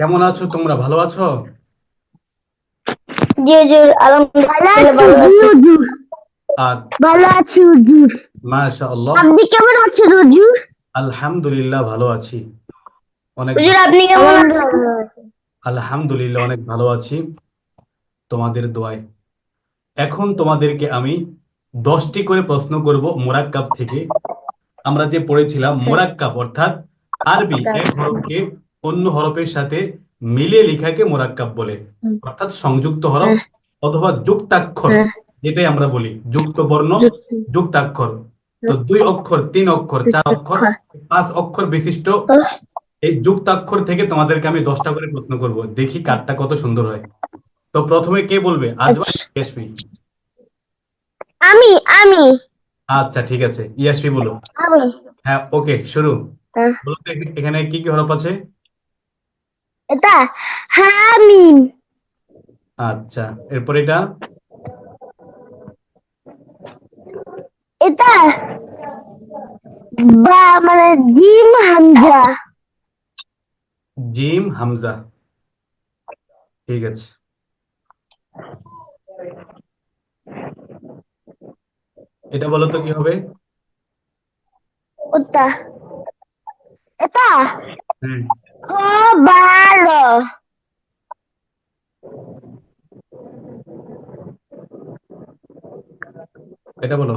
কেমন আছো? তোমরা ভালো আছো? আলহামদুলিল্লাহ ভালো আছি হুজুর ভালো আছি হুজুর মাশাআল্লাহ। আপনি কেমন আছেন হুজুর আলহামদুলিল্লাহ ভালো আছি। অনেক হুজুর আপনি কেমন আছেন? আলহামদুলিল্লাহ অনেক ভালো আছি। তোমাদের দোয়ায়। এখন তোমাদেরকে আমি দশটি করে প্রশ্ন করব মোরাক্কাব থেকে। আমরা যে পড়েছিলাম মোরাক্কাব অর্থাৎ আরবি এক হরফকে অন্য হরফের সাথে মিলে লেখাকে মোরাক্কাব বলে। অর্থাৎ সংযুক্ত হরফ অথবা যুক্তাক্ষর হ্যাঁ। যেটাই আমরা বলি যুক্ত। বর্ণ যুক্তাক্ষর। তো দুই অক্ষর তিন অক্ষর চার অক্ষর পাঁচ অক্ষর বিশিষ্ট। এই যুক্তাক্ষর থেকে তোমাদেরকে আমি দশটা করে প্রশ্ন করব দেখি কারটা কত সুন্দর হয়। তো প্রথমে কে বলবে? আজমা আচ্ছা। ইয়াসমি আমি আমি। আচ্ছা ঠিক আছে। ইয়াসমি বলো। হ্যাঁ ওকে শুরু। হ্যাঁ। এখানে- এখানে কি কি হরফ আছে? এটা হামিম। আচ্ছা এরপর এটা? এটা বা মানে জিম হামজা। জিম হামজা। ঠিক আছে। এটা বলো তো কি হবে? ওটা। এটা? হ্যাঁ। খবর এটা বলো।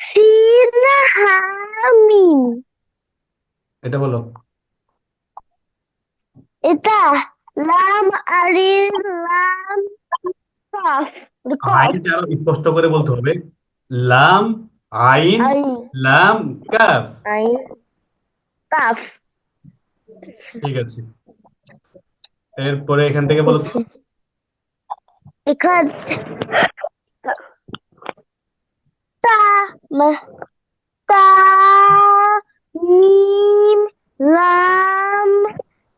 সিন হামিম এটা বলো। এটা লাম আরিন লাম কফ আইনটা আরও স্পষ্ট করে বলতে হবে। লাম আইন আই লাম কাফ। I calf. ঠিক আছে। এরপরে এখান থেকে বলো তো। এখান তা মা তা মিম লাম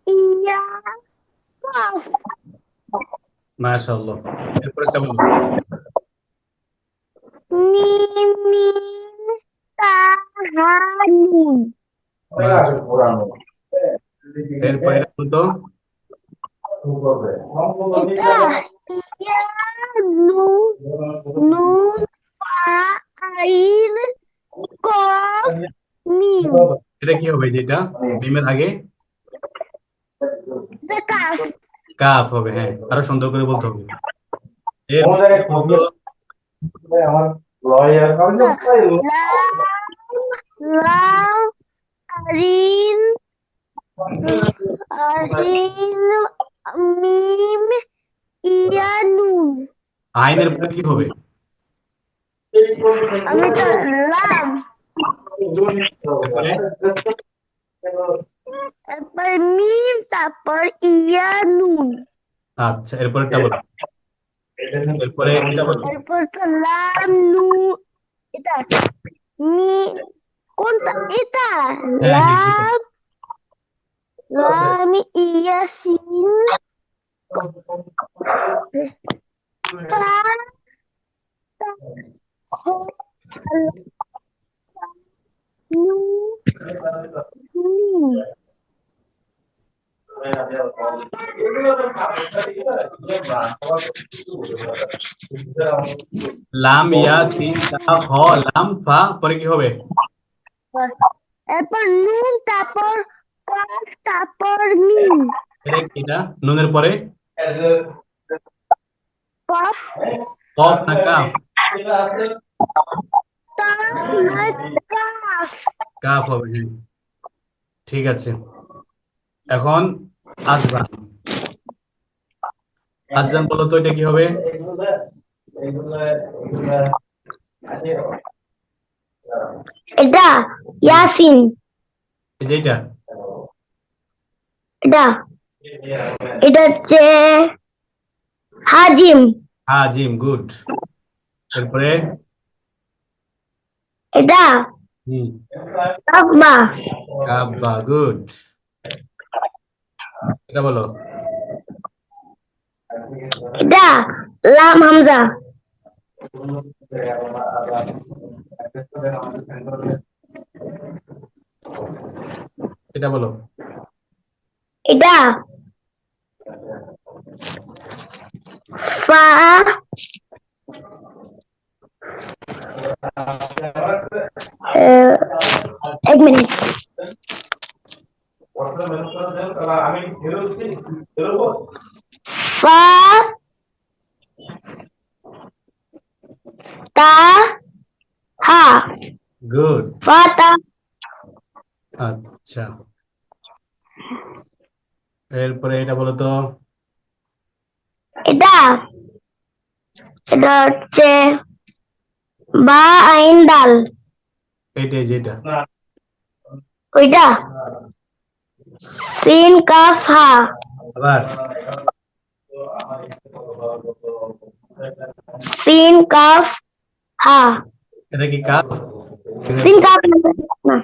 ইয়া মাশাআল্লাহ। এরপরে একটা বলো মিম মিম তা হা নুন এরপরে এটা এটা কি হবে যেটা? মিমের আগে? কাফ হবে হ্যাঁ। আরও সুন্দর করে বলতে হবে। এর আমার লয়ার আরিন মিম ইয়া নুন আইনের পরে কি হবে? আমি তো লাম তারপর? মিম তারপর ইয়া নুন আচ্ছা এরপরে এটা বলো। এরপরে এটা বলো। এরপর তো লাম নু এটা মি কোনটা? এটা হ্যাঁ, নু মিম লাম ইয়া সিন তা খ লাম ফা পরে কি হবে? এরপর নুন তারপর এটা নুনের পরে? কফ। কফ না কাফ? কাফ। কাফ হবে হ্যাঁ। ঠিক আছে। এখন আজরান। আজরান বলো তো এটা কি হবে? এটা ইয়াসিন। এই যে এটা এটা হচ্ছে হাজিম। হ্যাঁ জিম গুড। এরপরে? এটা হুম। কাব্বা গুড। এটা বলো। এটা লাম হামজা। এটা বলো। এটা ফা আহ, এক মিনিট ফা তা হা গুড ফা তা আচ্ছা এরপরে এটা বলো তো। এটা এটা হচ্ছে বা আইন ডাল এটাই যেটা। ওইটা? সিন কাফ হা আবার? সিন কাফ হা এটা কি কাপ? সিন কাফ না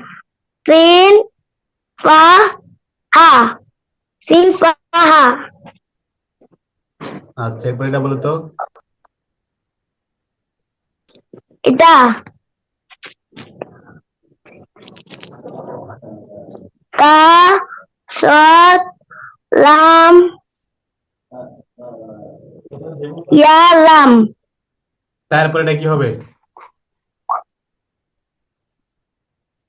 সিন ফা হা আচ্ছা এরপরে এটা বলো তো। এটা। কা সৎ লাম ইয়া লাম। তারপরে এটা কি হবে?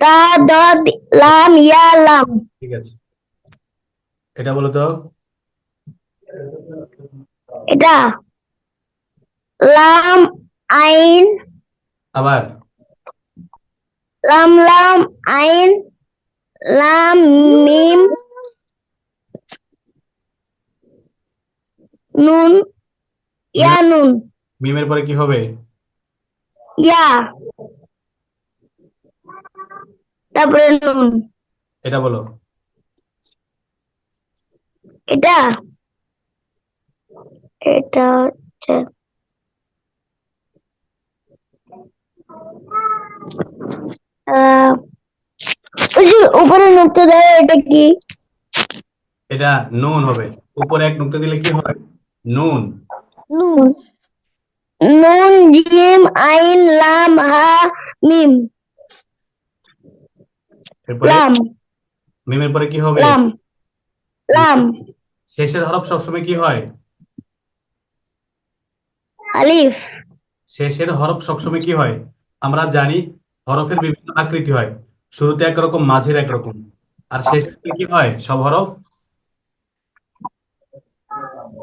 তা দদ লাম ইয়া লাম। ঠিক আছে। এটা বলো তো। এটা লাম আইন। আবার। লাম লাম আইন। লাম মিম। নুন। ইয়া নুন। মিমের পরে কি হবে? ইয়া। তারপরে নুন। এটা বলো। এটা এটা হচ্ছে উপরে নুক্তা এটা কি? এটা নুন হবে। উপরে এক নুক্তা দিলে কি হয়? নুন। নুন। নুন জিম আইন লাম হা মিম। এরপরে লাম। মিমের পরে কি হবে? লাম। লাম। শেষের হরফ সবসময় কি হয়? আলিফ। শেষের হরফ সবসময় কি হয়? আমরা জানি হরফের বিভিন্ন আকৃতি হয়। শুরুতে একরকম মাঝের একরকম। আর শেষে কি হয়? সব হরফ?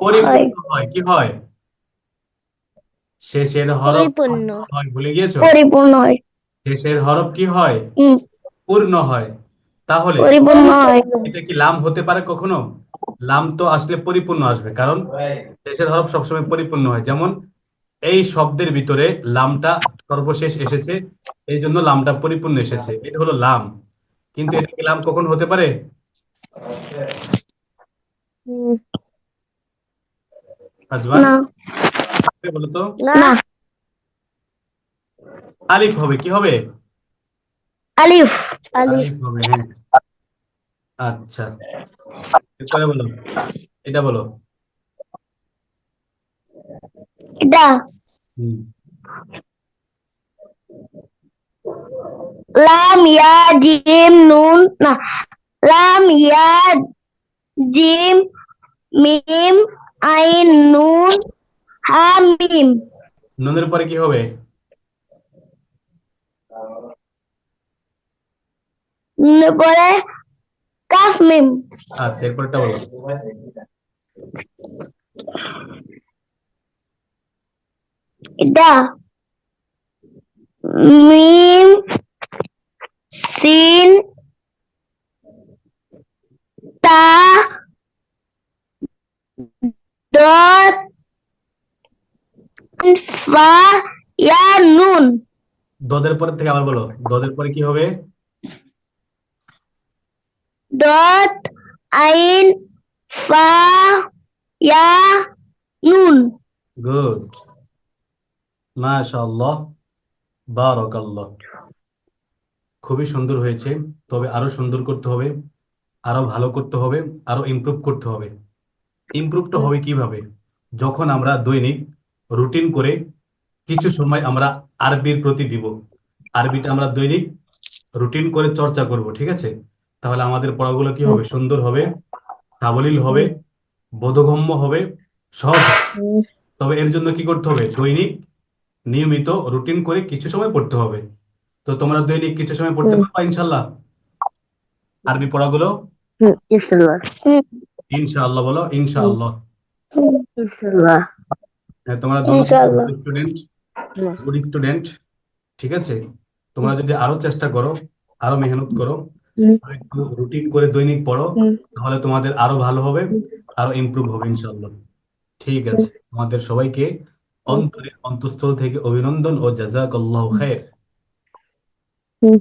পরিপূর্ণ হয়। কি হয়? শেষের হরফ পরিপূর্ণ। হয়। ভুলে গিয়েছো? পরিপূর্ণ হয়। শেষের হরফ কি হয়? পূর্ণ হয়। তাহলে এটা কি লাম হতে পারে কখনো? লাম তো আসলে পরিপূর্ণ আসবে কারণ শেষের হরফ সবসময় পরিপূর্ণ হয়। যেমন এই শব্দের ভিতরে লামটা সর্বশেষ এসেছে এই জন্য লামটা পরিপূর্ণ এসেছে। এটা হলো লাম। কিন্তু এটা কি লাম কখন হতে পারে? আজমান? না। বলো তো? না। আলিফ হবে কি হবে? আলিফ। আলিফ হবে হ্যাঁ। আচ্ছা। বলো এটা বলো। এটা। হুম। লাম ইয়া জিম নুন না লাম ইয়া জিম মিম আইন নুন হা মিম। নুনের পরে কি হবে? নুন পরে কাফ মিম আচ্ছা এরপরটা বলো। এটা মিম সিন তা দত ফা ইয়া নুন দদের পরে থেকে আবার বলো। দদের পরে কি হবে? দত আইন ফা ইয়া নুন গুড মাশাআল্লাহ। বারাকাল্লাহ। খুবই সুন্দর হয়েছে। তবে আরও সুন্দর করতে হবে, আরও ভালো করতে হবে, আরও ইমপ্রুভ করতে হবে। ইমপ্রুভটা হবে কীভাবে? যখন আমরা দৈনিক রুটিন করে কিছু সময় আমরা আরবির প্রতি দিব, আরবিটা আমরা দৈনিক রুটিন করে চর্চা করব, ঠিক আছে? তাহলে আমাদের পড়াগুলো কি হবে? সুন্দর হবে সাবলীল হবে বোধগম্য হবে সহজ তবে এর জন্য কি করতে হবে? দৈনিক নিয়মিত রুটিন করে কিছু সময় পড়তে হবে। তো তোমরা দৈনিক কিছু সময় পড়তে পারবা ইনশাল্লাহ আরবি পড়াগুলো? ইনশাল্লাহ ইনশাআল্লাহ। বলো ইনশাআল্লাহ। ইনশাল্লাহ হ্যাঁ তোমরা স্টুডেন্ট গুড স্টুডেন্ট ঠিক আছে? তোমরা যদি আরও চেষ্টা করো আরও মেহনত করো রুটিন করে দৈনিক পড়ো তাহলে তোমাদের আরও ভালো হবে আরও ইমপ্রুভ হবে ইনশাল্লাহ ঠিক আছে তোমাদের সবাইকে অন্তরের অন্তঃস্থল থেকে অভিনন্দন ও খায়ের। হুম।